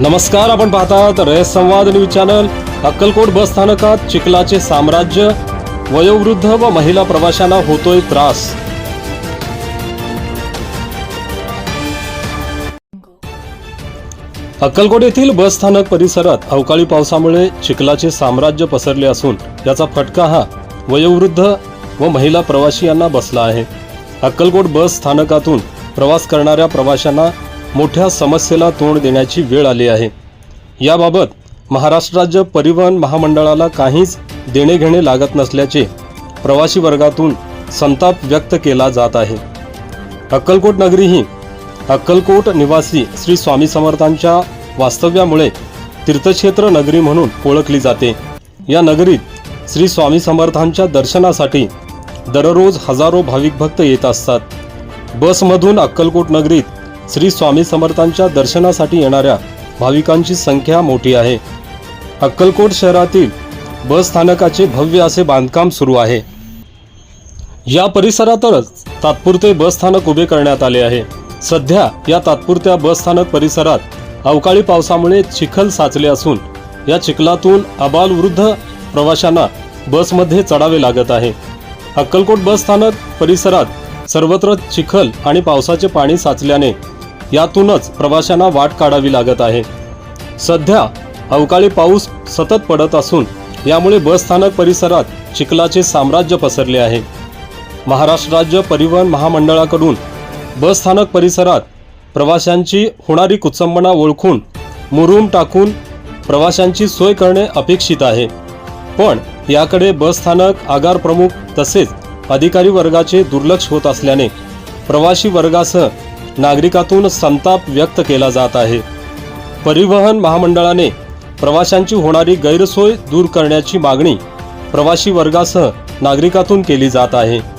नमस्कार आपण पाहतात रयत संवाद न्यूज चॅनल. अक्कलकोट बस स्थानकात चिखलाचे साम्राज्य वयोवृद्ध व महिला प्रवाशांना होतोय त्रास. अक्कलकोट येथील बस स्थानक परिसरात अवकाळी पावसामुळे चिखलाचे साम्राज्य पसरले असून याचा फटका हा वयोवृद्ध व महिला प्रवाशी यांना बसला आहे. अक्कलकोट बस स्थानकातून प्रवास करणाऱ्या प्रवाशांना मोठ्या समस्येला तोंड देण्याची वेळ आली आहे. याबाबत महाराष्ट्र राज्य परिवहन महामंडळाला काहीच देणेघेणे लागत नसल्याचे प्रवासी वर्गातून संताप व्यक्त केला जात आहे. अक्कलकोट नगरी ही अक्कलकोट निवासी श्री स्वामी समर्थांच्या वास्तव्यामुळे तीर्थक्षेत्र नगरी म्हणून ओळखली जाते. या नगरीत श्री स्वामी समर्थांच्या दर्शनासाठी दररोज हजारो भाविक भक्त येत असतात. बसमधून अक्कलकोट नगरीत श्री स्वामी समर्थांच्या दर्शनासाठी येणाऱ्या भाविकांची संख्या मोठी आहे. अक्कलकोट शहरातील बस स्थानकाचे भव्य असे बांधकाम सुरू आहे. या परिसरातच तात्पुरते बस स्थानक उभे करण्यात आले आहे. सध्या या तात्पुरत्या बस स्थानक परिसरात अवकाळी पावसामुळे चिखल साचले असून या चिखलातून अबालवृद्ध प्रवाशांना बसमध्ये चढावे लागत आहे. अक्कलकोट बस स्थानक परिसरात सर्वत्र चिखल आणि पावसाचे पाणी साचल्याने यातूनच प्रवाशांना वाट काढावी लागत आहे. सध्या अवकाळी पाऊस सतत पडत असून यामुळे बस स्थानक परिसरात चिखलाचे साम्राज्य पसरले आहे. महाराष्ट्र राज्य परिवहन महामंडळाकडून बस स्थानक परिसरात प्रवाशांची होणारी कुचंबना ओळखून मुरूम टाकून प्रवाशांची सोय करणे अपेक्षित आहे. पण याकडे बस स्थानक आगार प्रमुख तसेच अधिकारी वर्गाचे दुर्लक्ष होत असल्याने प्रवासी वर्गासह नागरिकातून संताप व्यक्त केला जात आहे. परिवहन महामंडळाने प्रवाशांची होणारी गैरसोय दूर करण्याची मागणी प्रवासी वर्गासह नागरिकातून केली जात आहे.